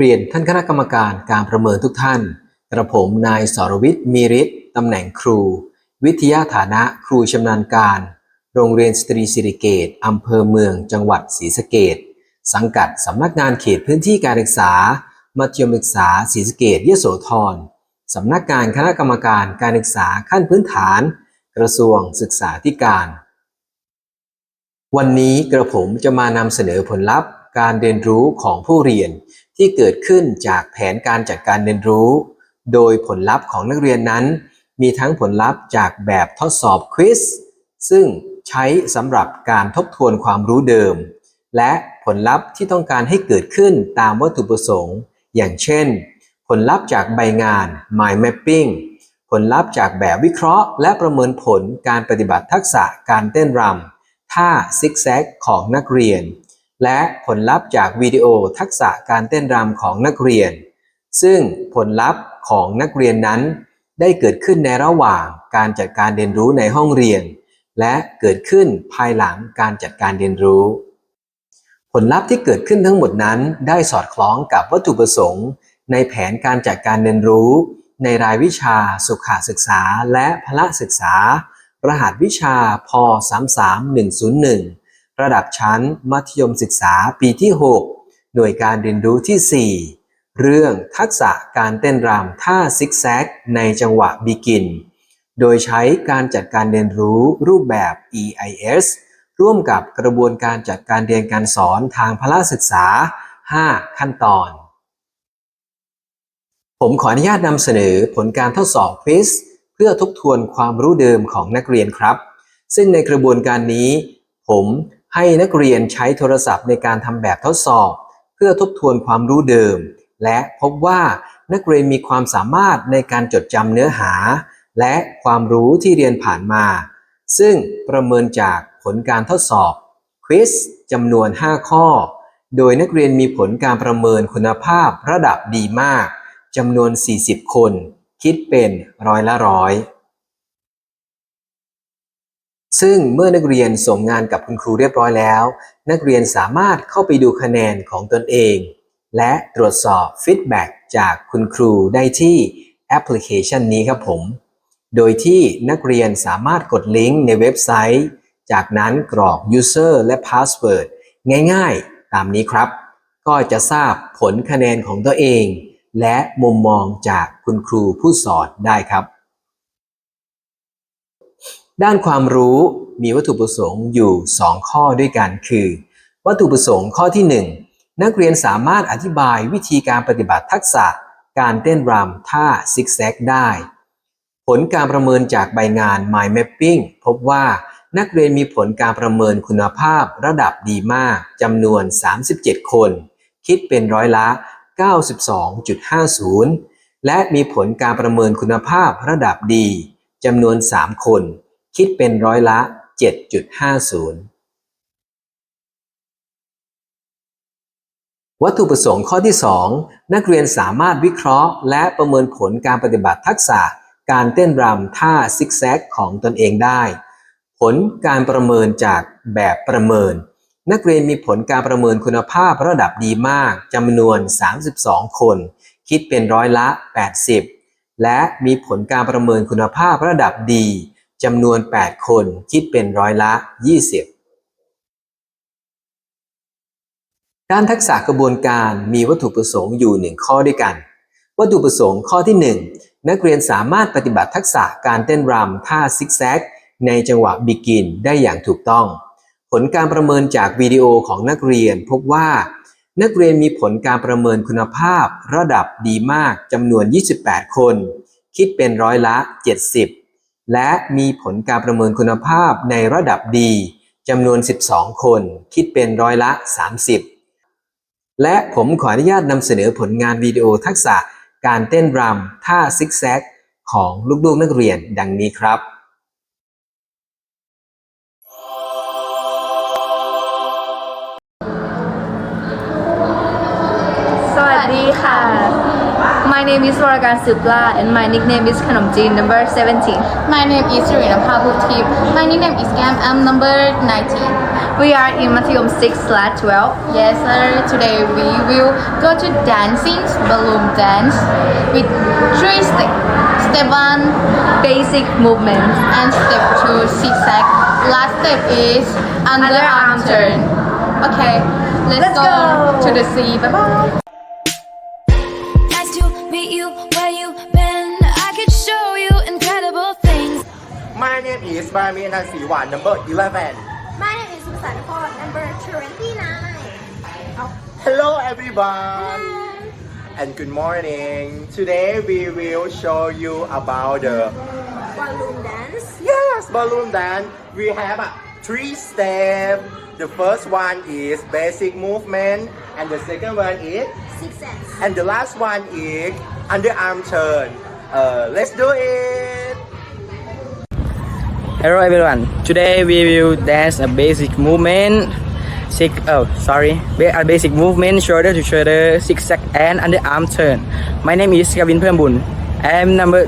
เรียนท่านคณะกรรมการการประเมินทุกท่าน กระผมนายสรวิทย์มีฤทธิ์ตำแหน่งครู วิทยาฐานะครูชำนาญการ โรงเรียนสตรีสิริเกตอำเภอเมืองจังหวัดศรีสะเกดสังกัดสำนักงานเขตพื้นที่การศึกษา มัธยมศึกษาศรีสะเกดยโสธรสำนักงานคณะกรรมการการศึกษาขั้นพื้นฐาน กระทรวงศึกษาธิการ วันนี้กระผมจะมานำเสนอผลลัพธ์ การเรียนรู้ของผู้เรียนที่เกิดขึ้นจากแผนการจัดการเรียนรู้ โดยผลลัพธ์ของนักเรียนนั้น มีทั้งผลลัพธ์จากแบบทดสอบควิสซึ่งใช้สำหรับการทบทวนความรู้เดิม และผลลัพธ์ที่ต้องการให้เกิดขึ้นตามวัตถุประสงค์ อย่างเช่น ผลลัพธ์จากใบงาน Mind Mapping ผลลัพธ์จากแบบวิเคราะห์ และประเมินผลการปฏิบัติทักษะการเต้นรำท่าซิกแซกของนักเรียน และผลลัพธ์จากวิดีโอทักษะการเต้นรำของนักเรียน ซึ่งผลลัพธ์ของนักเรียนนั้น ได้เกิดขึ้นในระหว่างการจัดการเรียนรู้ในห้องเรียน และเกิดขึ้นภายหลังการจัดการเรียนรู้ ผลลัพธ์ที่เกิดขึ้นทั้งหมดนั้น ได้สอดคล้องกับวัตถุประสงค์ ในแผนการจัดการเรียนรู้ ในรายวิชาสุขศึกษาและพละศึกษา รหัสวิชาพ 33101 ระดับชั้นมัธยมศึกษาปีที่ 6 หน่วยการเรียนรู้ที่ 4 เรื่องทักษะการเต้นรำท่าซิกแซกในจังหวะบิกิน โดยใช้การจัดการเรียนรู้รูปแบบ EIS ร่วมกับกระบวนการจัดการเรียนการสอนทางพละศึกษา 5 ขั้นตอน ผมขออนุญาตนำเสนอผลการทดสอบควิสเพื่อทบทวนความรู้เดิมของนักเรียนครับ ซึ่งในกระบวนการนี้ ผม ให้นักเรียนใช้โทรศัพท์ในการทำแบบทดสอบ เพื่อทบทวนความรู้เดิม และพบว่านักเรียนมีความสามารถในการจดจำเนื้อหา และความรู้ที่เรียนผ่านมา ซึ่งประเมินจากผลการทดสอบควิสจำนวน 5 ข้อ โดยนักเรียนมีผลการประเมินคุณภาพระดับดีมากจำนวน 40 คน คิดเป็นร้อยละร้อย ซึ่งเมื่อนักเรียนส่งงานกับคุณครูเรียบร้อยแล้ว นักเรียนสามารถเข้าไปดูคะแนนของตนเอง และตรวจสอบฟีดแบ็กจากคุณครูได้ที่แอปพลิเคชันนี้ครับผม โดยที่นักเรียนสามารถกดลิงก์ในเว็บไซต์ จากนั้นกรอก user และ password ง่ายๆ ตามนี้ครับ ก็จะทราบผลคะแนนของตัวเอง และมุมมองจากคุณครูผู้สอนได้ครับ ด้านความรู้มีวัตถุประสงค์อยู่ 2 ข้อด้วยกันคือ วัตถุประสงค์ข้อที่ 1 นักเรียนสามารถอธิบายวิธีการปฏิบัติทักษะการเต้นรำท่าซิกแซกได้ ผลการประเมินจากใบงาน Mind Mapping พบว่านักเรียนมีผลการประเมินคุณภาพระดับดีมากจำนวน 37 คน คิดเป็นร้อยละ 92.50 และมีผลการประเมินคุณภาพระดับดีจำนวน 3 คน คิดเป็นร้อยละ 7.50 วัตถุประสงค์ข้อที่ 2 นักเรียนสามารถวิเคราะห์ และประเมินผลการปฏิบัติทักษะ การเต้นรำท่าซิกแซกของตนเองได้ ผลการประเมินจากแบบประเมิน นักเรียนมีผลการประเมินคุณภาพระดับดีมากจำนวน 32 คน คิดเป็นร้อยละ 80 และมีผลการประเมินคุณภาพระดับดี จำนวน 8 คนคิดเป็นร้อยละ 20 ด้านทักษะกระบวนการมีวัตถุประสงค์อยู่ 1 ข้อด้วยกัน วัตถุประสงค์ข้อที่ 1 นักเรียนสามารถปฏิบัติทักษะการเต้นรำท่าซิกแซก ในจังหวะบิกินได้อย่างถูกต้อง ผลการประเมินจากวิดีโอของนักเรียนพบว่า นักเรียนมีผลการประเมินคุณภาพ ระดับดีมากจำนวน 28 คน คิดเป็นร้อยละ 70 และมีผลการประเมินคุณภาพในระดับดีจำนวน 12 คน คิดเป็นร้อยละ 30 และผมขออนุญาตนำเสนอผลงานวิดีโอทักษะการเต้นรำท่าซิกแซกของลูกๆนักเรียนดังนี้ครับสวัสดีค่ะ My name is Waragan Supla and my nickname is Khanomjin number 17 My name is Serena Pabutip. My nickname is Gam. I'm number 19. We are in Matheum 6 slash 12. Yes, sir. Today we will go to dancing balloon dance with three steps. Step one, Basic movements. and step two, zigzag. Last step is underarm turn. Okay, let's, Let's go, go. to the sea. Bye bye. Where you been. I could show you incredible things. My name is Bami Nansiwan, number 11. My name is Susan Paul, number 29. Hello everyone and good morning. Today we will show you about the Balloon dance. yes balloon dance. We have uh, three steps. The first one is basic movement and the second one is Success. and the last one is underarm turn. Uh, let's do it. Hello everyone. Today we will dance a basic movement. Six, oh sorry, Ba- a basic movement shoulder to shoulder, zigzag and underarm turn. My name is Gavin Pernbun. I am number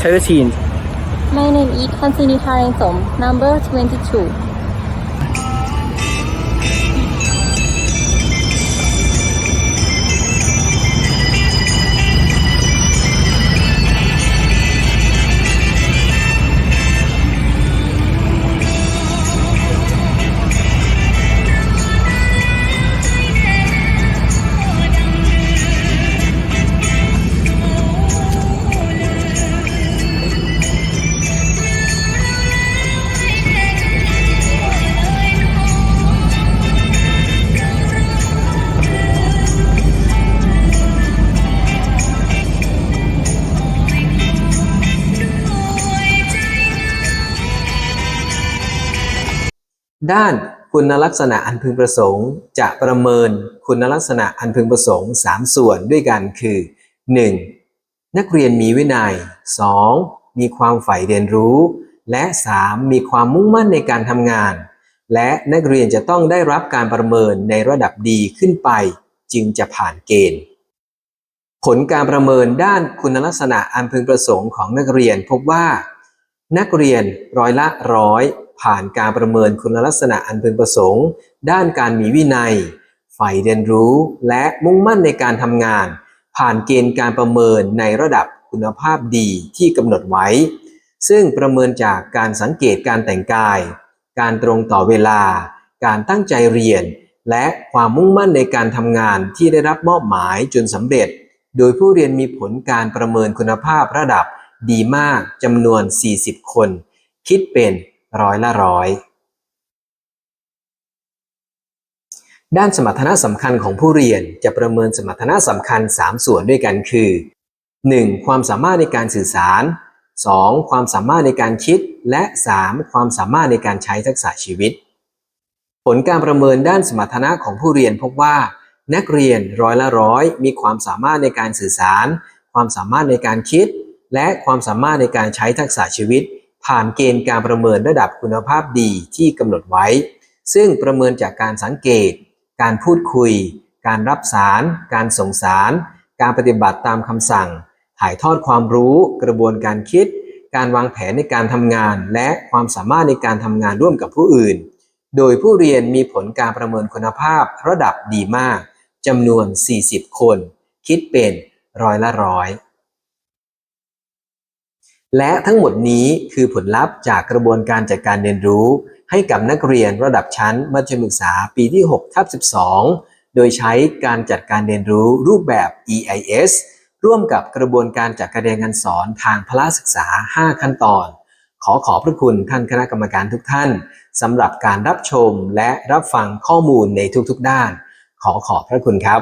13. My name is Hansini Tharangsom, number 22. ด้านคุณลักษณะอันพึงประสงค์ จะประเมินคุณลักษณะอันพึงประสงค์ 3 ส่วนด้วยกันคือ 1. นักเรียนมีวินัย 2. มีความใฝ่เรียนรู้ และ 3. มีความมุ่งมั่นในการทำงาน และนักเรียนจะต้องได้รับการประเมินในระดับดีขึ้นไป จึงจะผ่านเกณฑ์ ผลการประเมินด้านคุณลักษณะอันพึงประสงค์ของนักเรียนพบว่า นักเรียนร้อยละร้อย ผ่านการประเมินคุณลักษณะอันพึงประสงค์ ด้านการมีวินัยใฝ่เรียนรู้และมุ่งมั่นในการทำงาน ผ่านเกณฑ์การประเมินในระดับคุณภาพดีที่กำหนดไว้ ซึ่งประเมินจากการสังเกตการแต่งกาย การตรงต่อเวลา การตั้งใจเรียน และความมุ่งมั่นในการทำงานที่ได้รับมอบหมายจนสำเร็จ โดยผู้เรียนมีผลการประเมินคุณภาพระดับดีมากจำนวน 40 คน คิดเป็น ร้อยละร้อย ด้านสมรรถนะสำคัญของผู้เรียนจะประเมินสมรรถนะสำคัญ 3 ส่วนด้วยกันคือ 1. ความสามารถในการสื่อสาร 2. ความสามารถในการคิด และ 3. ความสามารถในการใช้ทักษะชีวิต ผลการประเมินด้านสมรรถนะของผู้เรียนพบว่า นักเรียนร้อยละร้อยมีความสามารถในการสื่อสาร ความสามารถในการคิด และความสามารถในการใช้ทักษะชีวิต ผ่านเกณฑ์การประเมินระดับคุณภาพดีที่กำหนดไว้ ซึ่งประเมินจากการสังเกต การพูดคุย การรับสาร การส่งสาร การปฏิบัติตามคำสั่ง ถ่ายทอดความรู้ กระบวนการคิด การวางแผนในการทำงาน และความสามารถในการทำงานร่วมกับผู้อื่น โดยผู้เรียนมีผลการประเมินคุณภาพระดับดีมากจำนวน 40 คน คิดเป็นร้อยละร้อย และทั้งหมดนี้คือผลลัพธ์จากกระบวนการจัดการเรียนรู้ ให้กับนักเรียนระดับชั้นมัธยมศึกษาปีที่6ทับ12 โดยใช้การจัดการเรียนรู้รูปแบบ EIS ร่วมกับกระบวนการจัดการเรียนการสอนทางพละศึกษา 5 ขั้นตอน ขอขอบพระคุณท่านคณะกรรมการทุกท่านสำหรับการรับชมและรับฟังข้อมูลในทุกๆด้าน ขอขอบพระคุณครับ